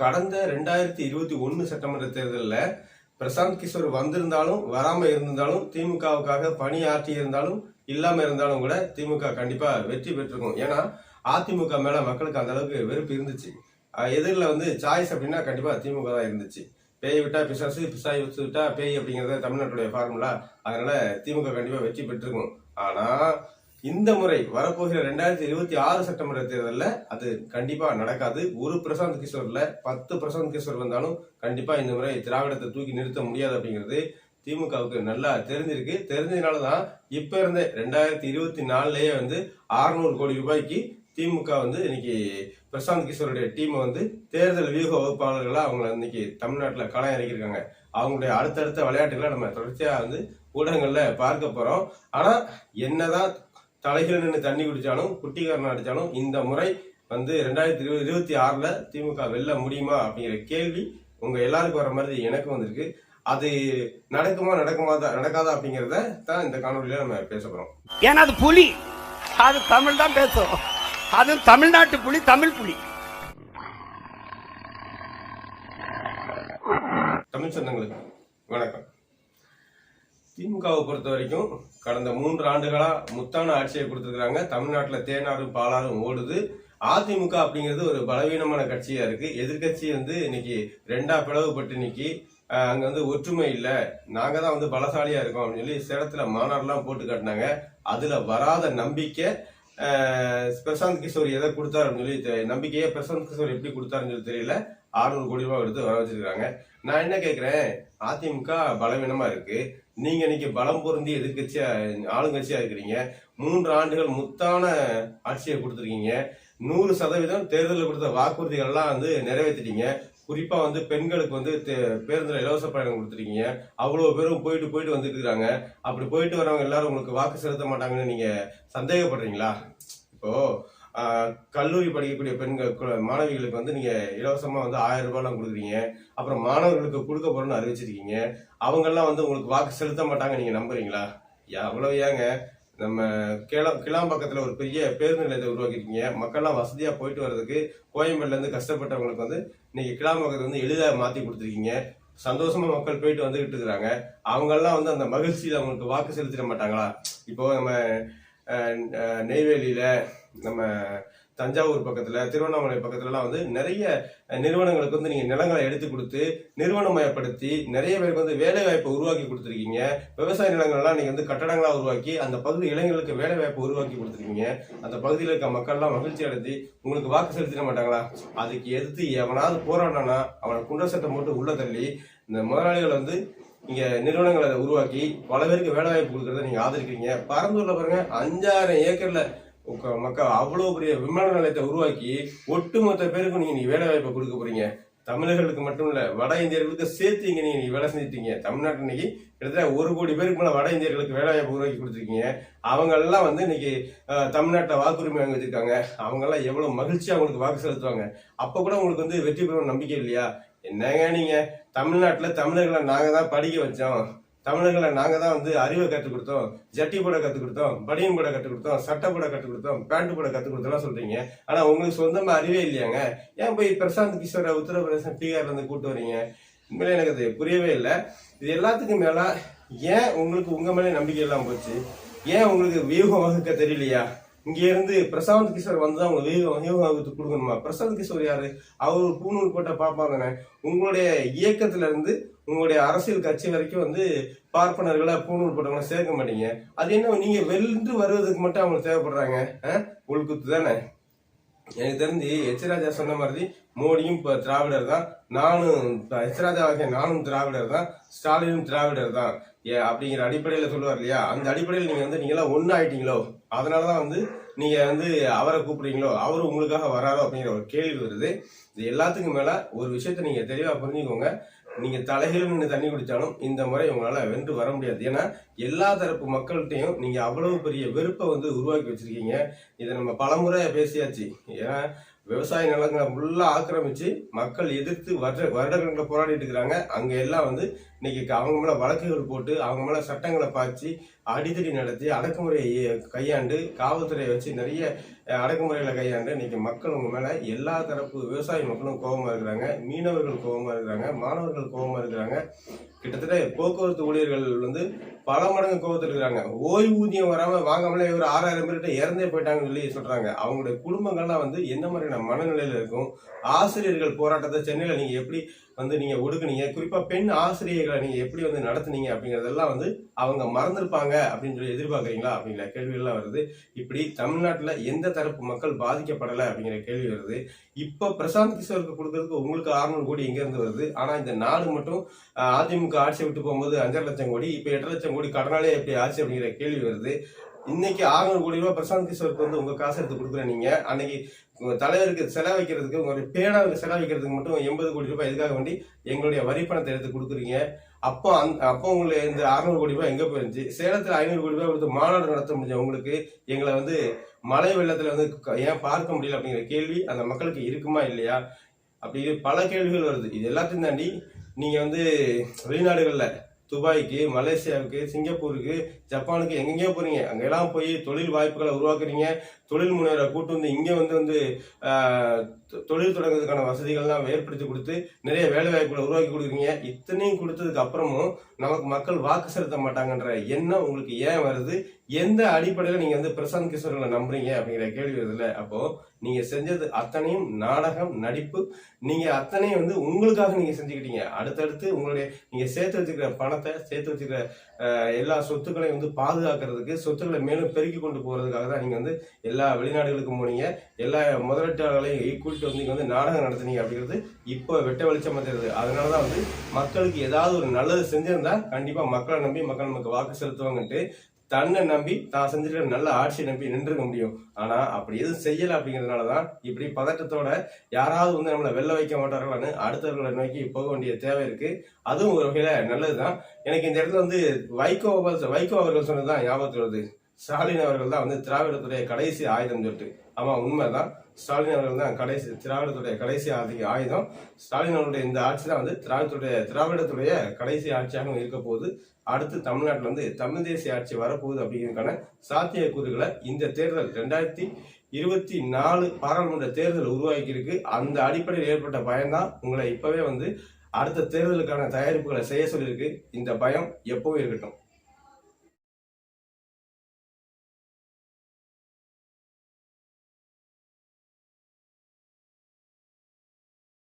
கடந்த ரெண்டாயிரத்தி இருபத்தி ஒன்னு சட்டமன்ற தேர்தலில் பிரசாந்த் கிஷோர் வந்திருந்தாலும் வராம இருந்திருந்தாலும் திமுகவுக்காக பணி இருந்தாலும் இல்லாம இருந்தாலும் கூட திமுக கண்டிப்பா வெற்றி பெற்றிருக்கும். ஏன்னா அதிமுக மேல மக்களுக்கு அந்த அளவுக்கு வெறுப்பு இருந்துச்சு. எதிரில் வந்து சாய்ஸ் அப்படின்னா கண்டிப்பா திமுக தான் இருந்துச்சு. பேய் விட்டா பிசாசு பிசாய் வச்சு விட்டா பேய் அப்படிங்கறது தமிழ்நாட்டுடைய ஃபார்முலா அதனால திமுக கண்டிப்பா வெற்றி பெற்றிருக்கும். ஆனா இந்த முறை வரப்போகிற ரெண்டாயிரத்தி இருபத்தி ஆறு சட்டமன்ற தேர்தலில் அது கண்டிப்பா நடக்காது. ஒரு பிரசாந்த் கிஷோர்ல பத்து பிரசாந்த் கிஷோர் வந்தாலும் கண்டிப்பா இந்த முறை திராவிடத்தை தூக்கி நிறுத்த முடியாது அப்படிங்கிறது திமுகவுக்கு நல்லா தெரிஞ்சிருக்கு. தெரிஞ்சதுனால தான் இப்ப இருந்த ரெண்டாயிரத்தி இருபத்தி நாலுலயே வந்து 600 கோடி ரூபாய்க்கு திமுக வந்து இன்னைக்கு பிரசாந்த் கிஷோருடைய டீமை வந்து தேர்தல் வியூக வகுப்பாளர்களாக அவங்கள இன்னைக்கு தமிழ்நாட்டில் களம் இறக்கியிருக்காங்க. அவங்களுடைய அடுத்தடுத்த விளையாட்டுகளை நம்ம தொடர்ச்சியாக வந்து ஊடகங்களில் பார்க்க போகிறோம் ஆனால் என்னதான் தலைகள் நின்று தண்ணி குடிச்சாலும் குட்டிக்காரன் அடிச்சாலும் இந்த முறை வந்து ரெண்டாயிரத்தி இருபது இருபத்தி ஆறுல திமுக வெல்ல முடியுமா அப்படிங்கிற கேள்வி உங்க எல்லாருக்கும் வர மாதிரி எனக்கு வந்திருக்கு. அது நடக்குமா நடக்குமா நடக்காதா அப்படிங்கறத தான் இந்த காணொலியில நம்ம பேச போறோம். ஏன்னா அது புலி. அது தமிழ் தான் பேசும். அதுவும் தமிழ்நாட்டு புலி தமிழ் புலி. தமிழ் சொந்தங்களுக்கு வணக்கம். திமுகவை பொறுத்த வரைக்கும் கடந்த மூன்று ஆண்டுகளாக முத்தான ஆட்சியை கொடுத்துருக்குறாங்க. தமிழ்நாட்டில் தேனாரும் பாலாரும் ஓடுது. அதிமுக அப்படிங்கிறது ஒரு பலவீனமான கட்சியாக இருக்குது எதிர்க்கட்சி வந்து இன்னைக்கு ரெண்டா பிளவுபட்டு இன்னைக்கு அங்கே வந்து ஒற்றுமை இல்லை. நாங்கள் தான் வந்து பலசாலியாக இருக்கோம் அப்படின்னு சொல்லி சேலத்தில் மாநாடுலாம் போட்டு காட்டினாங்க. அதில் வராத நம்பிக்கை பிரசாந்த் கிஷோர் எதை கொடுத்தாருன்னு அப்படின்னு சொல்லி நம்பிக்கையே நம்பிக்கையை பிரசாந்த் கிஷோர் எப்படி கொடுத்தாருன்னு சொல்லி தெரியல. 600 கோடி ரூபாய் எடுத்து வர வச்சிருக்காங்க நான் என்ன கேட்குறேன் அதிமுக பலவீனமாக இருக்குது நீங்க இன்னைக்கு பலம் பொருந்தி எதிர்கட்சியா ஆளுங்கட்சியா இருக்கிறீங்க. மூன்று ஆண்டுகள் முத்தான ஆட்சியை கொடுத்துருக்கீங்க. நூறு சதவீதம் தேர்தலில் கொடுத்த வாக்குறுதிகள் எல்லாம் வந்து நிறைவேற்றிட்டீங்க குறிப்பா வந்து பெண்களுக்கு வந்து தே- பேருந்துல இலவச பயணம் கொடுத்துருக்கீங்க. அவ்வளவு பேரும் போயிட்டு போயிட்டு வந்துட்டு இருக்காங்க. அப்படி போயிட்டு வரவங்க எல்லாரும் உங்களுக்கு வாக்கு செலுத்த மாட்டாங்கன்னு நீங்க சந்தேகப்படுறீங்களா? இப்போ கல்லூரி படிக்கக்கூடிய பெண்கள் கு- மாணவிகளுக்கு வந்து நீங்க இலவசமா வந்து ஆயிரம் ரூபாய்லாம் கொடுக்குறீங்க. அப்புறம் மாணவர்களுக்கு கொடுக்க போறோம்னு அறிவிச்சிருக்கீங்க. அவங்கெல்லாம் வந்து உங்களுக்கு வாக்கு செலுத்த மாட்டாங்க நீங்க நம்புறீங்களா? யா, அவ்வளவு ஏங்க? நம்ம கிளா கிளாம்பாக்கத்துல ஒரு பெரிய பேருந்து நிலையத்தை உருவாக்கிருக்கீங்க மக்கள்லாம் வசதியா போயிட்டு வர்றதுக்கு கோயம்பேடுல இருந்து கஷ்டப்பட்டவங்களுக்கு வந்து இன்னைக்கு கிளாம்பக்கத்தை வந்து எளிதாக மாத்தி கொடுத்துருக்கீங்க. சந்தோஷமா மக்கள் போயிட்டு வந்துகிட்டு இருக்கிறாங்க. அவங்க எல்லாம் வந்து அந்த மகிழ்ச்சியில அவங்களுக்கு வாக்கு செலுத்திட மாட்டாங்களா? இப்போ நம்ம Uh, நெய்வேலியில் நம்ம தஞ்சாவூர் பக்கத்தில் திருவண்ணாமலை பக்கத்துலலாம் வந்து நிறைய நிறுவனங்களுக்கு வந்து நீங்கள் நிலங்களை எடுத்து கொடுத்து நிறுவனமயப்படுத்தி நிறைய பேருக்கு வந்து வேலை வாய்ப்பை உருவாக்கி கொடுத்துருக்கீங்க. விவசாய நிலங்கள்லாம் நீங்கள் வந்து கட்டடங்களா உருவாக்கி அந்த பகுதி இளைஞர்களுக்கு வேலை வாய்ப்பை உருவாக்கி கொடுத்துருக்கீங்க. அந்த பகுதியில் இருக்க மக்கள்லாம் மகிழ்ச்சி அடைஞ்சு உங்களுக்கு வாக்கு செலுத்திட மாட்டாங்களா? அதுக்கு எதிர்த்து எவனாவது போராடினானா அவனை குண்டர் சட்டம் போட்டு உள்ள தள்ளி இந்த முதலாளிகள் வந்து இங்க நிறுவனங்களை உருவாக்கி பல பேருக்கு வேலை வாய்ப்பு கொடுக்கறத நீங்க ஆதரிக்கிறீங்க. பரந்தூர்ல பாருங்க அஞ்சாயிரம் ஏக்கர்ல மக்கள் அவ்வளவு பெரிய விமான நிலையத்தை உருவாக்கி ஒட்டுமொத்த பேருக்கும் நீங்க நீங்க வேலை வாய்ப்பை கொடுக்க போறீங்க. தமிழர்களுக்கு மட்டும் இல்ல வட இந்தியர்களுக்கு சேர்த்து இங்க நீங்க வேலை செஞ்சுட்டீங்க. தமிழ்நாட்டு இன்னைக்கு கிட்டத்தட்ட ஒரு கோடி பேருக்கு மேல வட இந்தியர்களுக்கு வேலை வாய்ப்பு உருவாக்கி கொடுத்துருக்கீங்க. அவங்க எல்லாம் வந்து இன்னைக்கு தமிழ்நாட்டை வாக்குரிமை வாங்கி வச்சிருக்காங்க. அவங்க எல்லாம் எவ்வளவு மகிழ்ச்சியா அவங்களுக்கு வாக்கு செலுத்துவாங்க. அப்ப கூட உங்களுக்கு வந்து வெற்றி பெறும் நம்பிக்கை இல்லையா? என்னங்க நீங்க? தமிழ்நாட்டுல தமிழர்களை நாங்க தான் படிக்க வச்சோம். தமிழர்களை நாங்க தான் வந்து அறிவை கற்றுக் கொடுத்தோம். ஜட்டி போட கற்றுக் கொடுத்தோம். பனியன் போட கற்றுக் கொடுத்தோம். சட்டை போட கற்றுக் கொடுத்தோம். பேண்ட் போட கற்றுக் கொடுத்தோம் சொல்றீங்க. ஆனா உங்களுக்கு சொந்தமா அறிவே இல்லையாங்க? ஏன் போய் பிரசாந்த் கிஷோரை உத்தரப்பிரதேசம் பீகார்ல இருந்து கூட்டு வரீங்க? உண்மையிலே எனக்கு அது புரியவே இல்லை. இது எல்லாத்துக்கும் மேல ஏன் உங்களுக்கு உங்க மேலே நம்பிக்கை எல்லாம் போச்சு? ஏன் உங்களுக்கு வியூகம் வகுக்க தெரியலையா? இங்கே இருந்து பிரசாந்த் கிஷோர் வந்து தான் உங்களுக்கு வியூகம் கொடுக்கணுமா? பிரசாந்த் கிஷோர் யாரு? அவர் பூணூல் போட்ட பார்ப்பாங்கண்ணே உங்களுடைய இயக்கத்துல இருந்து உங்களுடைய அரசியல் கட்சி வரைக்கும் வந்து பார்ப்பனர்களை பூணூல் போட்டவங்களை சேர்க்க மாட்டீங்க. அது என்ன நீங்க வென்று வருவதுக்கு மட்டும் அவங்க தேவைப்படுறாங்க? உள்குத்து தானே. எனக்கு தெரிஞ்சு எச்ராஜா சொன்ன மாதிரி மோடியும் இப்போ திராவிடர் தான். நானும் எச்ராஜா எச் நானும் திராவிடர் தான். ஸ்டாலினும் திராவிடர் தான். ஏ அப்படிங்கிற அடிப்படையில் சொல்லுவார் இல்லையா? அந்த அடிப்படையில் நீங்கள் வந்து நீங்களாம் ஒன்று ஆயிட்டீங்களோ அதனால தான் வந்து நீங்கள் வந்து அவரை கூப்பிடுறீங்களோ? அவர் உங்களுக்காக வராரோ? அப்படிங்கிற ஒரு கேள்வி வருது. இது எல்லாத்துக்கும் மேலே ஒரு விஷயத்த நீங்கள் தெளிவாக புரிஞ்சுக்கோங்க. நீங்கள் தலைகளும் நின்று தண்ணி குடித்தாலும் இந்த முறை உங்களால் வென்று வர முடியாது. ஏன்னா எல்லா தரப்பு மக்கள்கிட்டையும் நீங்கள் அவ்வளவு பெரிய வெறுப்பை வந்து உருவாக்கி வச்சிருக்கீங்க. இதை நம்ம பலமுறை பேசியாச்சு. ஏன்னா விவசாய நிலங்களை ஃபுல்லாக ஆக்கிரமித்து மக்கள் எதிர்த்து வருட வருடக்கணக்கில் போராடிட்டு இருக்கிறாங்க. அங்கே எல்லாம் வந்து இன்னைக்கு அவங்க மேல வழக்குகள் போட்டு அவங்க மேல சட்டங்களை பாய்ச்சி அடிதடி நடத்தி அடக்குமுறையை கையாண்டு காவல்துறையை வச்சு நிறைய அஹ், அடக்குமுறைகளை கையாண்டு இன்னைக்கு மக்கள் உங்க மேல எல்லா தரப்பு விவசாய மக்களும் கோபமா இருக்கிறாங்க மீனவர்கள் கோபமா இருக்கிறாங்க மாணவர்கள் கோபமா இருக்கிறாங்க. கிட்டத்தட்ட போக்குவரத்து ஊழியர்கள் வந்து பல மடங்கு கோபத்தில் இருக்கிறாங்க. ஓய்வூதியம் வராமல் வாங்காமலே ஒரு ஆறாயிரம் பேர்கிட்ட இறந்தே போயிட்டாங்கன்னு சொல்லி சொல்றாங்க. அவங்களுடைய குடும்பங்கள்லாம் வந்து எந்த மாதிரியான மனநிலையில இருக்கும்? ஆசிரியர்கள் போராட்டத்தை சென்னையில் நீங்க எப்படி வந்து நீங்க ஒடுக்குனீங்க? குறிப்பா பெண் ஆசிரியர்கள் நீங்க எப்படி வந்து நடத்துனீங்க அப்படிங்கறதெல்லாம் வந்து அவங்க மறந்துருப்பாங்க அப்படின்னு சொல்லி எதிர்பார்க்கறீங்களா அப்படிங்கிற கேள்விகள்லாம் வருது. இப்படி தமிழ்நாட்டுல எந்த தரப்பு மக்கள் பாதிக்கப்படலை அப்படிங்கிற கேள்வி வருது. இப்ப பிரசாந்த் கிஷோருக்கு கொடுக்கறதுக்கு உங்களுக்கு 600 கோடி எங்க இருந்து வருது? ஆனா இந்த நாடு மட்டும் அதிமுக ஆட்சியை விட்டு போகும்போது அஞ்சரை லட்சம் கோடி இப்ப எட்டு லட்சம் கோடி கடனாலே எப்படி ஆச்சு அப்படிங்கிற கேள்வி வருது. இன்னைக்கு 600 கோடி ரூபாய் பிரசாந்த் கிஷோருக்கு வந்து உங்க காசு எடுத்து கொடுக்குற நீங்க. அன்னைக்கு உங்க தலைவருக்கு செலவழிக்கிறதுக்கு உங்களுடைய பேனாவுக்கு செலவழிக்கிறதுக்கு மட்டும் எண்பது கோடி ரூபாய் எதுக்காக வேண்டி எங்களுடைய வரி பணத்தை எடுத்து கொடுக்குறீங்க. அப்போ அந் அப்போ உங்களுக்கு இந்த அறுநூறு கோடி ரூபாய் எங்க போயிருந்துச்சு? சேலத்துல ஐநூறு கோடி ரூபாய் கொடுத்து மாநாடு நடத்த முடிஞ்ச உங்களுக்கு எங்களை வந்து மழை வெள்ளத்துல வந்து க- ஏன் பார்க்க முடியல அப்படிங்கிற கேள்வி அந்த மக்களுக்கு இருக்குமா இல்லையா? அப்படி பல கேள்விகள் வருது. இது எல்லாத்தையும் தாண்டி நீங்க வந்து வெளிநாடுகளில் துபாய்க்கு மலேசியாவுக்கு சிங்கப்பூருக்கு ஜப்பானுக்கு எங்கெங்கேயோ போறீங்க. அங்கெல்லாம் போய் தொழில் வாய்ப்புகளை உருவாக்குறீங்க. தொழில் முனைவரை கூட்டு வந்து இங்கே வந்து வந்து தொழில் தொடங்குறதுக்கான வசதிகள்லாம் ஏற்படுத்தி கொடுத்து நிறைய வேலை வாய்ப்புகளை உருவாக்கி கொடுக்குறீங்க. இத்தனையும் கொடுத்ததுக்கு அப்புறமும் நமக்கு மக்கள் வாக்கு செலுத்த மாட்டாங்கன்ற எண்ணம் உங்களுக்கு ஏன் வருது? எந்த அடிப்படையில் நீங்கள் வந்து பிரசாந்த் கிஷோர்களை நம்புறீங்க அப்படிங்கிற கேள்வி வருதுல அப்போ நீங்கள் செஞ்சது அத்தனையும் நாடகம் நடிப்பு நீங்கள் அத்தனையும் வந்து உங்களுக்காக நீங்கள் செஞ்சுக்கிட்டீங்க. அடுத்தடுத்து உங்களுடைய நீங்கள் சேர்த்து வச்சுக்கிற பணத்தை சேர்த்து வச்சுக்கிற எல்லா சொத்துக்களையும் வந்து பாதுகாக்கிறதுக்கு சொத்துக்களை மேலும் பெருக்கி கொண்டு போறதுக்காக தான் நீங்கள் வந்து எல்லா வெளிநாடுகளுக்கும் போனீங்க. எல்லா முதலீட்டாளர்களையும் கூட்டிட்டு வந்து நீங்க வந்து நாடகம் நடத்துனீங்க அப்படிங்கிறது இப்போ வெட்ட வெளிச்சமாக தெரியுது அதனாலதான் வந்து மக்களுக்கு ஏதாவது ஒரு நல்லது செஞ்சிருந்தா கண்டிப்பாக மக்களை நம்பி மக்கள் நமக்கு வாக்கு செலுத்துவாங்கன்ட்டு தன்னை நம்பி தான் செஞ்சிருக்கிற நல்ல ஆட்சியை நம்பி நின்றுக்க முடியும். ஆனா அப்படி எதுவும் செய்யல அப்படிங்கிறதுனாலதான் இப்படி பதட்டத்தோட யாராவது வந்து நம்மளை வெல்ல வைக்க மாட்டார்களான்னு அடுத்தவர்களை நோக்கி போக வேண்டிய தேவை இருக்கு. அதுவும் ஒரு வகையில நல்லதுதான். எனக்கு இந்த இடத்துல வந்து வைகோ வைகோ அவர்கள் சொன்னதுதான் ஞாபகத்தில் வருது. ஸ்டாலின் அவர்கள் தான் வந்து திராவிடத்துடைய கடைசி ஆயுதம் சொல்லிட்டு. ஆமா உண்மைதான். ஸ்டாலின் அவர்கள் தான் கடைசி திராவிடத்துடைய கடைசி ஆதி- ஆயுதம். ஸ்டாலின் அவருடைய இந்த ஆட்சி தான் வந்து திராவிடத்துடைய திராவிடத்துடைய கடைசி ஆட்சியாகவும் இருக்க போகுது. அடுத்து தமிழ்நாட்டில் வந்து தமிழ் தேசிய ஆட்சி வரப்போகுது அப்படிங்கிறதுக்கான சாத்தியக்கூறுகளை இந்த தேர்தல் ரெண்டாயிரத்தி இருபத்தி நாலு பாராளுமன்ற தேர்தல் உருவாக்கி இருக்கு அந்த அடிப்படையில் ஏற்பட்ட பயம்தான் உங்களை இப்பவே வந்து அடுத்த தேர்தலுக்கான தயாரிப்புகளை செய்ய சொல்லியிருக்கு. இந்த பயம் எப்பவும் இருக்கட்டும்.